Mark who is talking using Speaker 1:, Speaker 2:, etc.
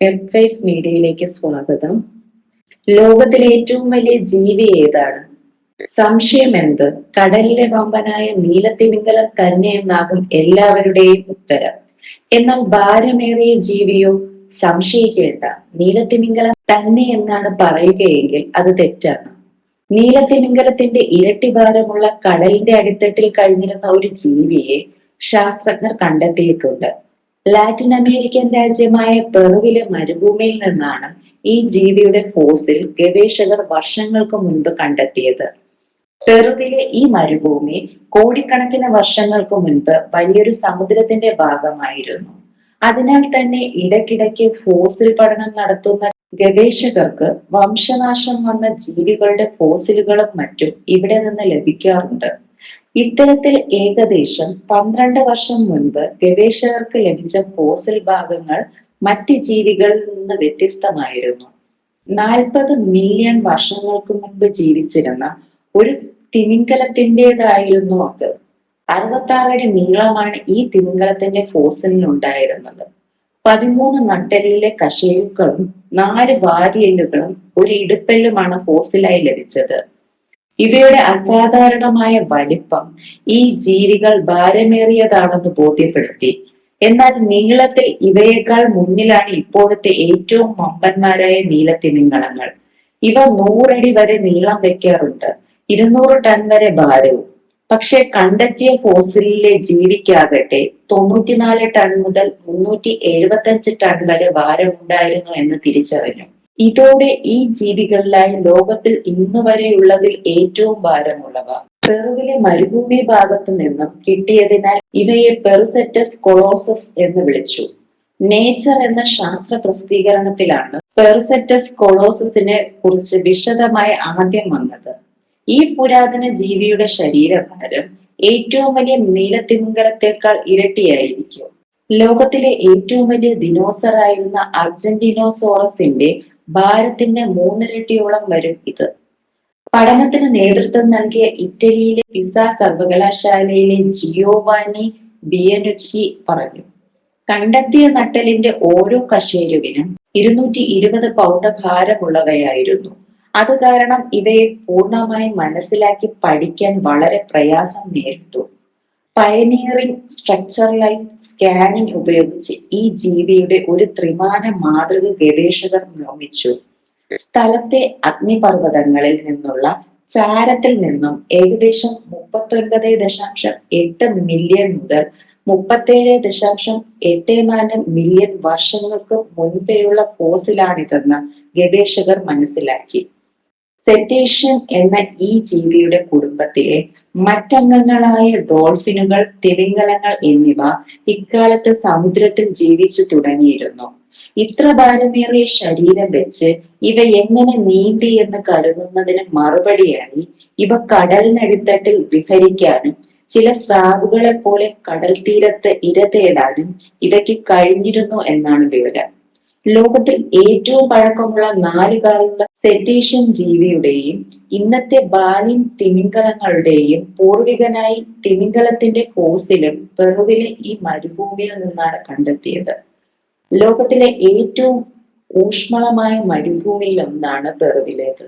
Speaker 1: Earthwise മീഡിയയിലേക്ക് സ്വാഗതം. ലോകത്തിലെ ഏറ്റവും വലിയ ജീവി ഏതാണ്? സംശയം എന്ത്? കടലിലെ വമ്പനായ നീലത്തിമിംഗലം തന്നെ എന്നാകും എല്ലാവരുടെയും ഉത്തരം. എന്നാൽ ഭാരമേറിയ ജീവിയോ? സംശയിക്കേണ്ട. നീലത്തിമിംഗലം തന്നെ എന്നാണ് പറയുകയെങ്കിൽ അത് തെറ്റാണ്. നീലത്തിമിംഗലത്തിന്റെ ഇരട്ടി ഭാരമുള്ള കടലിന്റെ അടിത്തട്ടിൽ കഴിഞ്ഞിരുന്ന ഒരു ജീവിയെ ശാസ്ത്രജ്ഞർ കണ്ടെത്തിയിട്ടുണ്ട്. ലാറ്റിൻ അമേരിക്കൻ രാജ്യമായ പെറുവിലെ മരുഭൂമിയിൽ നിന്നാണ് ഈ ജീവിയുടെ ഫോസിൽ ഗവേഷകർ വർഷങ്ങൾക്ക് മുൻപ് കണ്ടെത്തിയത്. പെറുവിലെ ഈ മരുഭൂമി കോടിക്കണക്കിന് വർഷങ്ങൾക്ക് മുൻപ് വലിയൊരു സമുദ്രത്തിന്റെ ഭാഗമായിരുന്നു. അതിനാൽ തന്നെ ഇടയ്ക്കിടയ്ക്ക് ഫോസിൽ പഠനം നടത്തുന്ന ഗവേഷകർക്ക് വംശനാശം വന്ന ജീവികളുടെ ഫോസിലുകളും മറ്റും ഇവിടെ നിന്ന് ലഭിക്കാറുണ്ട്. ഇത്തരത്തിൽ ഏകദേശം പന്ത്രണ്ട് വർഷം മുൻപ് ഗവേഷകർക്ക് ലഭിച്ച ഫോസൽ ഭാഗങ്ങൾ മറ്റ് ജീവികളിൽ നിന്ന് വ്യത്യസ്തമായിരുന്നു. നാൽപ്പത് മില്യൺ വർഷങ്ങൾക്ക് മുൻപ് ജീവിച്ചിരുന്ന ഒരു തിമിംഗലത്തിന്റെതായിരുന്നു അത്. അറുപത്തി അടി നീളമാണ് ഈ തിമിംഗലത്തിന്റെ ഫോസലിനുണ്ടായിരുന്നത് പതിമൂന്ന് നട്ടെല്ലിലെ കശേരുക്കളും നാല് വാരിയെല്ലുകളും ഒരു ഇടുപ്പല്ലുമാണ് ഫോസിലായി ലഭിച്ചത്. ഇവയുടെ അസാധാരണമായ വലിപ്പം ഈ ജീവികൾ ഭാരമേറിയതാണെന്ന് ബോധ്യപ്പെടുത്തി. എന്നാൽ നീളത്തിൽ ഇവയേക്കാൾ മുന്നിലാണ് ഇപ്പോഴത്തെ ഏറ്റവും മമ്പന്മാരായ നീലത്തിമിംഗളങ്ങൾ. ഇവ നൂറടി വരെ നീളം വെക്കാറുണ്ട്. ഇരുന്നൂറ് ടൺ വരെ ഭാരവും. പക്ഷെ കണ്ടെത്തിയ ഫോസിലിലെ ജീവിക്കാകട്ടെ തൊണ്ണൂറ്റിനാല് ടൺ മുതൽ മുന്നൂറ്റി എഴുപത്തഞ്ച് ടൺ വരെ ഭാരമുണ്ടായിരുന്നു എന്ന് തിരിച്ചറിഞ്ഞു. ഇതോടെ ഈ ജീവികളിലായി ലോകത്തിൽ ഇന്ന് വരെയുള്ളതിൽ ഏറ്റവും ഭാരമുള്ളവ. പെറുവിലെ മരുഭൂമി ഭാഗത്തു നിന്നും കിട്ടിയതിനാൽ ഇവയെ പെറുസെറ്റസ് കൊളോസസ് എന്ന് വിളിച്ചു. നേച്ചർ എന്ന ശാസ്ത്ര പ്രസിദ്ധീകരണത്തിലാണ് പെർസെറ്റസ് കൊളോസസിനെ കുറിച്ച് വിശദമായി ആദ്യം വന്നത്. ഈ പുരാതന ജീവിയുടെ ശരീരഭാരം ഏറ്റവും വലിയ നീലത്തിമിംഗലത്തേക്കാൾ ഇരട്ടിയായിരിക്കും. ലോകത്തിലെ ഏറ്റവും വലിയ ദിനോസറായിരുന്ന അർജന്റീനോസോറസിന്റെ ഭാരത്തിന്റെ മൂന്നിരട്ടിയോളം വരും ഇത്. പഠനത്തിന് നേതൃത്വം നൽകിയ ഇറ്റലിയിലെ പിസ സർവകലാശാലയിലെ ജിയോവാനി ബിയനുച്ചി പറഞ്ഞു കണ്ടെത്തിയ നട്ടലിന്റെ ഓരോ കശേരുവിനും ഇരുന്നൂറ്റി ഇരുപത് പൗണ്ട് ഭാരമുള്ളവയായിരുന്നു. അത് കാരണം ഇവയെ പൂർണമായി മനസ്സിലാക്കി പഠിക്കാൻ വളരെ പ്രയാസം നേരിട്ടു. പയനിയറിംഗ് സ്ട്രക്ചർ ലൈൻ സ്കാനിംഗ് ഉപയോഗിച്ച് ഈ ജീവിയുടെ ഒരു ത്രിമാന മാതൃക ഗവേഷകർ നിർമ്മിച്ചു. സ്ഥലത്തെ അഗ്നിപർവതങ്ങളിൽ നിന്നുള്ള ചാരത്തിൽ നിന്നും ഏകദേശം മുപ്പത്തൊൻപത് ദശാംശം എട്ട് മില്യൺ മുതൽ മുപ്പത്തേഴ് ദശാംശം എട്ട് നാല് മില്യൺ വർഷങ്ങൾക്ക് മുൻപേയുള്ള ഫോസിലാണിതെന്ന് ഗവേഷകർ മനസ്സിലാക്കി. സെറ്റേഷ്യൻ എന്ന ഈ ജീവിയുടെ കുടുംബത്തിലെ മറ്റംഗങ്ങളായ ഡോൾഫിനുകൾ തിമിംഗലങ്ങൾ എന്നിവ ഇക്കാലത്ത് സമുദ്രത്തിൽ ജീവിച്ചു തുടങ്ങിയിരുന്നു. ഇത്ര ഭാരമേറിയ ശരീരം വെച്ച് ഇവ എങ്ങനെ നീന്തി എന്ന് കരുതുന്നതിന് മറുപടിയായി ഇവ കടലിനടിത്തട്ടിൽ വിഹരിക്കാനും ചില സ്രാവുകളെ പോലെ കടൽ തീരത്ത് ഇര തേടാനും ഇവയ്ക്ക് കഴിഞ്ഞിരുന്നു എന്നാണ് വിവരം. ലോകത്തിൽ ഏറ്റവും പഴക്കമുള്ള നാല് കാലുള്ള സെറ്റേഷ്യൻ ജീവിയുടെയും ഇന്നത്തെ ബാലിൻ തിമിംഗലങ്ങളുടെയും പൂർവികനായി തിമിംഗലത്തിന്റെ ഫോസിലും പെറുവിലെ ഈ മരുഭൂമിയിൽ നിന്നാണ് കണ്ടെത്തിയത്. ലോകത്തിലെ ഏറ്റവും ഊഷ്മളമായ മരുഭൂമിയിൽ ഒന്നാണ് പെറുവിലേത്.